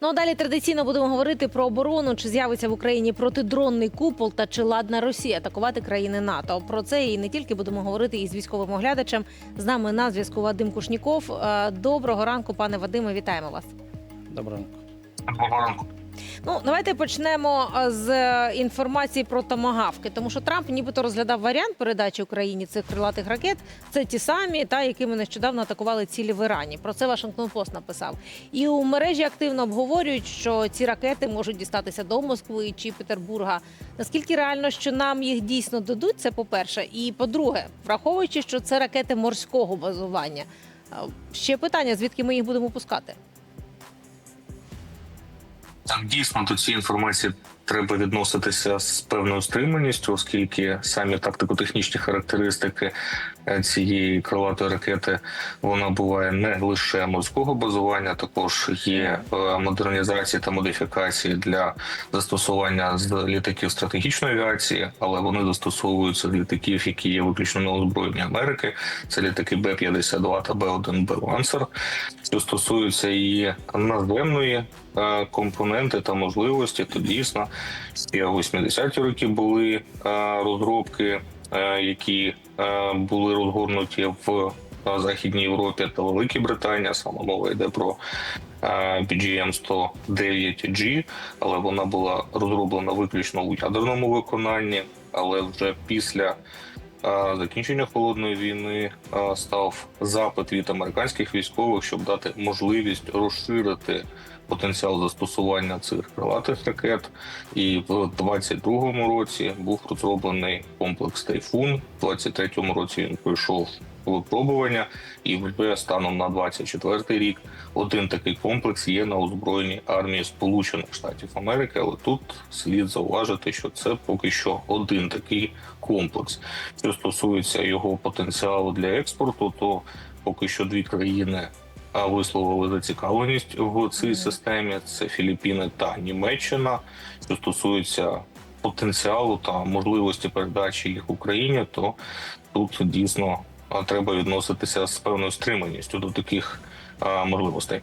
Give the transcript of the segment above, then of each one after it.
Ну а далі традиційно будемо говорити про оборону, чи з'явиться в Україні протидронний купол та чи ладна Росія атакувати країни НАТО. Про це і не тільки будемо говорити із військовим оглядачем. З нами на зв'язку Вадим Кушніков. Е, Доброго ранку, пане Вадиме. Вітаємо вас. Доброго ранку. Доброго ранку. Ну давайте почнемо е, з е, інформації про томагавки, тому що Трамп нібито розглядав варіант передачі Україні цих крилатих ракет. Це ті самі, та якими нещодавно атакували цілі в Ірані. Про це Вашингтон Пост написав. І у мережі активно обговорюють, що ці ракети можуть дістатися до Москви чи Петербурга. Наскільки реально, що нам їх дійсно дадуть, це по-перше. І по-друге, враховуючи, що це ракети морського базування. е, Ще питання: звідки ми їх будемо пускати? Так, дійсно до цієї інформації треба відноситися з певною стриманістю, оскільки самі тактико-технічні характеристики цієї крилатої ракети вона буває не лише морського базування, також є е, модернізації та модифікації для застосування з літаків стратегічної авіації, але вони застосовуються з літаків, які є виключно на озброєнні Америки. Це літаки Б-52 та Б-1 Б Лансер. Що стосується її наземної е, компоненти та можливості, то дійсно ще в 80-ті роки були е, розробки, е, які е, були розгорнуті в е, Західній Європі та Великій Британії. Саме мова йде про е, BGM 109G, але вона була розроблена виключно у ядерному виконанні. Але вже після е, закінчення холодної війни е, став запит від американських військових, щоб дати можливість розширити потенціал застосування цих крилатих ракет. І в 22-му році був розроблений комплекс Тайфун. В 23-му році він пройшов випробування, і вже станом на 24-й рік один такий комплекс є на озброєнні армії Сполучених Штатів Америки. Але тут слід зауважити, що це поки що один такий комплекс. Що стосується його потенціалу для експорту, то поки що дві країни висловили зацікавленість в цій системі. Це Філіппіни та Німеччина. Що стосується потенціалу та можливості передачі їх Україні, то тут дійсно треба відноситися з певною стриманістю до таких можливостей. можливостей.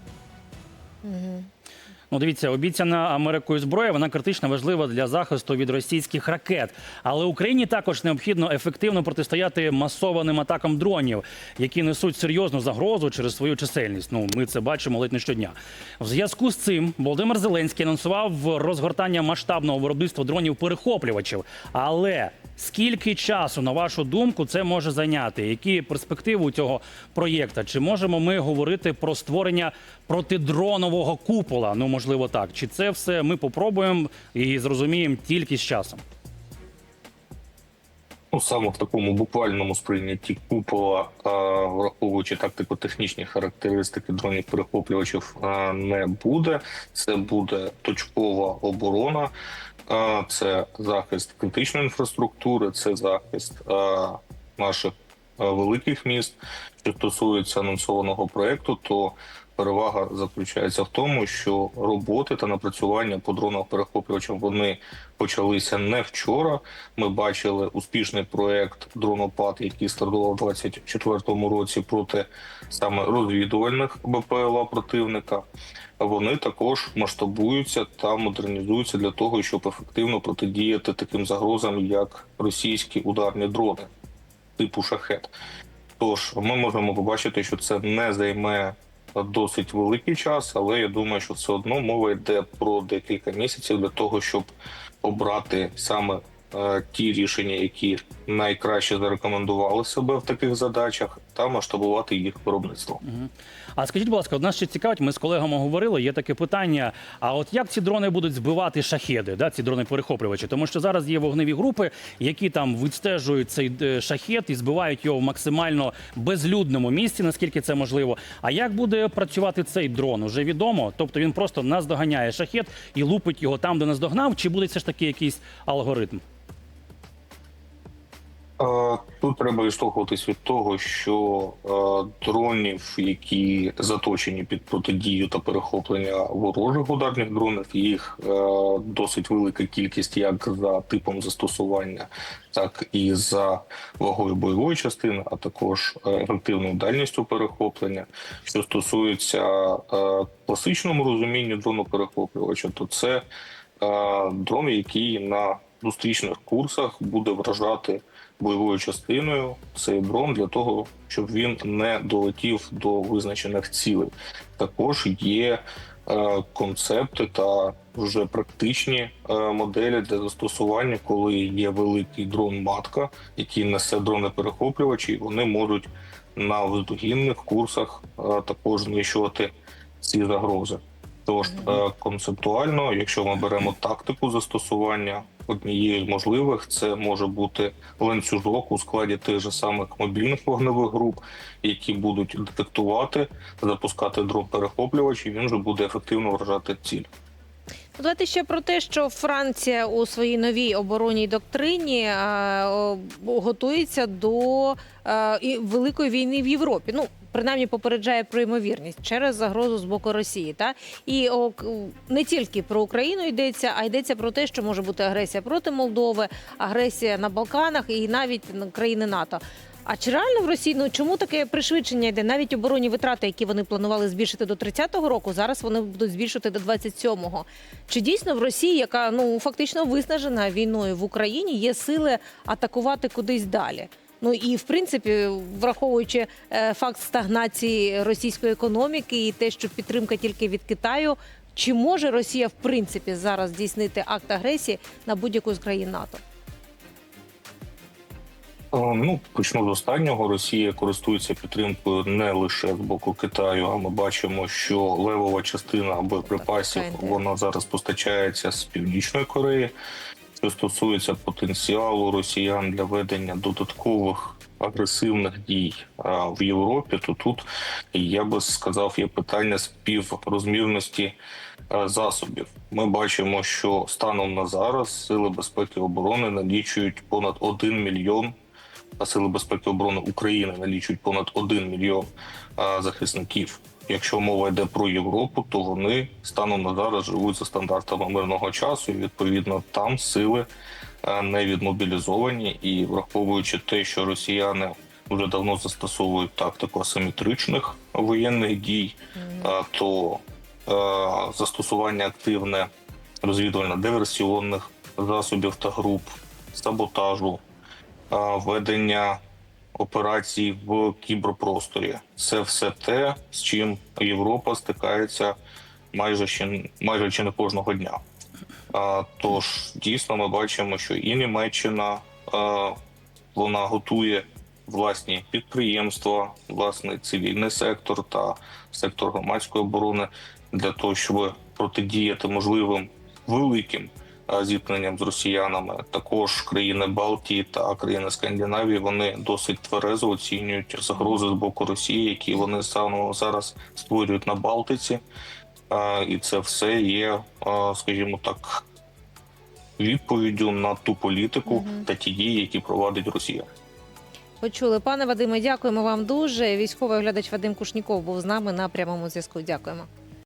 Ну, дивіться, обіцяна Америкою зброя вона критично важлива для захисту від російських ракет. Але Україні також необхідно ефективно протистояти масованим атакам дронів, які несуть серйозну загрозу через свою чисельність. Ну, ми це бачимо ледь не щодня. В зв'язку з цим Володимир Зеленський анонсував розгортання масштабного виробництва дронів перехоплювачів. Але скільки часу, на вашу думку, це може зайняти? Які перспективи у цього проєкта? Чи можемо ми говорити про створення протидронового купола? Ну можливо, так. Чи це все ми попробуємо і зрозуміємо тільки з часом? Ну, саме в такому буквальному сприйнятті купола, враховуючи тактико-технічні характеристики дронів перехоплювачів, не буде. Це буде точкова оборона, це захист критичної інфраструктури, це захист наших великих міст. Що стосується анонсованого проекту, то перевага заключається в тому, що роботи та напрацювання по дронах перехоплювачам вони почалися не вчора. Ми бачили успішний проект дронопад, який стартував у 2024 році проти саме розвідувальних БПЛА противника. Вони також масштабуються та модернізуються для того, щоб ефективно протидіяти таким загрозам, як російські ударні дрони типу шахет. Тож ми можемо побачити, що це не займе досить великий час, але я думаю, що все одно мова йде про декілька місяців для того, щоб обрати саме е, ті рішення, які найкраще зарекомендували себе в таких задачах, та масштабувати їх виробництво. А скажіть, будь ласка, нас ще цікавить, ми з колегами говорили, є таке питання: а от як ці дрони будуть збивати шахеди, да, ці дрони-перехоплювачі? Тому що зараз є вогневі групи, які там відстежують цей е, шахет і збивають його в максимально безлюдному місці, наскільки це можливо. А як буде працювати цей дрон? Уже відомо. Тобто він просто наздоганяє шахет і лупить його там, де наздогнав, чи буде все ж таки якийсь алгоритм? Е, Тут треба відштовхуватись від того, що е, дронів, які заточені під протидію та перехоплення ворожих ударних дронів, їх е, досить велика кількість як за типом застосування, так і за вагою бойової частини, а також ефективною дальністю перехоплення. Що стосується класичному розумінню дрону перехоплювача, то це дрон, який на зустрічних курсах буде вражати бойовою частиною цей дрон для того, щоб він не долетів до визначених цілей. Також є е, концепти та вже практичні е, моделі для застосування, коли є великий дрон-матка, який несе дрони-перехоплювачі, і вони можуть на воздухінних курсах е, також знищувати ці загрози. Тож е, концептуально, якщо ми беремо тактику застосування, однією з можливих це може бути ланцюжок у складі тих же самих мобільних вогневих груп, які будуть детектувати, запускати дрон перехоплювач, і він вже буде ефективно вражати ціль. Давайте ще про те, що Франція у своїй новій оборонній доктрині е, готується до е, великої війни в Європі. Ну принаймні попереджає про ймовірність через загрозу з боку Росії. Та і о, не тільки про Україну йдеться, а йдеться про те, що може бути агресія проти Молдови, агресія на Балканах і навіть на країни НАТО. А чи реально в Росії ну чому таке пришвидшення йде? Навіть оборонні витрати, які вони планували збільшити до 30-го року, зараз вони будуть збільшити до 27-го. Чи дійсно в Росії, яка ну фактично виснажена війною в Україні, є сили атакувати кудись далі? Ну і в принципі, враховуючи е, факт стагнації російської економіки і те, що підтримка тільки від Китаю, чи може Росія в принципі зараз здійснити акт агресії на будь-яку з країн НАТО? Е, Ну, почну з останнього. Росія користується підтримкою не лише з боку Китаю, а ми бачимо, що левова частина боєприпасів вона зараз постачається з північної Кореї. Що стосується потенціалу росіян для ведення додаткових агресивних дій в Європі, то тут я би сказав, є питання співрозмірності засобів. Ми бачимо, що станом на зараз сили безпеки і оборони налічують понад 1 мільйон а Сили безпеки оборони України налічують понад 1 мільйон захисників. Якщо мова йде про Європу, то вони станом на зараз живуть за стандартами мирного часу. І відповідно там сили не відмобілізовані. І враховуючи те, що росіяни вже давно застосовують тактику асиметричних воєнних дій, то застосування активне розвідувально-диверсіонних засобів та груп, саботажу, ведення операцій в кіберпросторі. Це все те, з чим Європа стикається майже ще майже чи не кожного дня. А, тож дійсно ми бачимо, що і Німеччина а, вона готує власні підприємства, власний цивільний сектор та сектор громадської оборони для того, щоб протидіяти можливим великим зіткненням з росіянами. Також країни Балтії та країни Скандинавії вони досить тверезо оцінюють загрози з боку Росії, які вони саме зараз створюють на Балтиці. І це все є, скажімо так, відповіддю на ту політику та ті дії, які провадить Росія. Почули, пане Вадиме, дякуємо вам дуже. Військовий оглядач Вадим Кушніков був з нами на прямому зв'язку. Дякуємо.